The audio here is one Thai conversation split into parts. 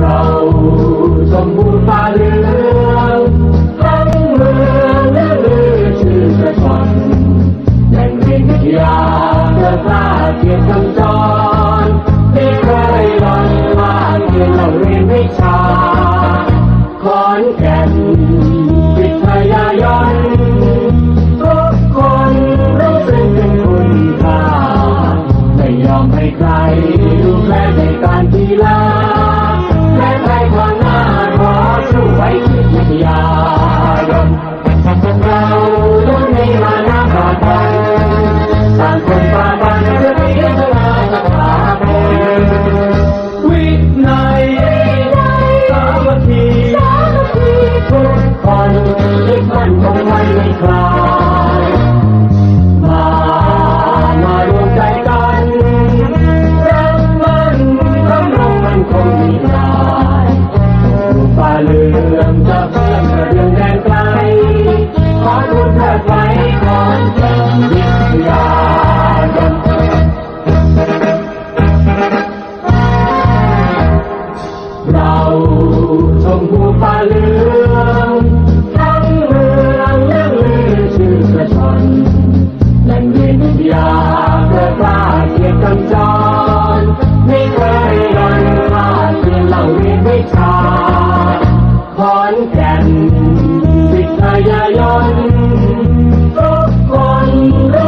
เราสมบูรณ์มาเหลืองทั้งเมืองและลือชื่อสะชอนแห่งวิทยาเพื่อพระเกียรติคำจรที่เคยหล่อนลาเรียนเราเรียนวิชา Yeah. ชมพูฟ้าเลืองทั้งเมืองเรื่องลือชื่อประชนแหล่งเรียนวิทยาเพื่อพาเกียรติกำจรไม่เคยรันมาคือเหล่าเรียนวิชาขอนแก่นวิทยายนทุกคนรู้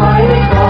Almighty God.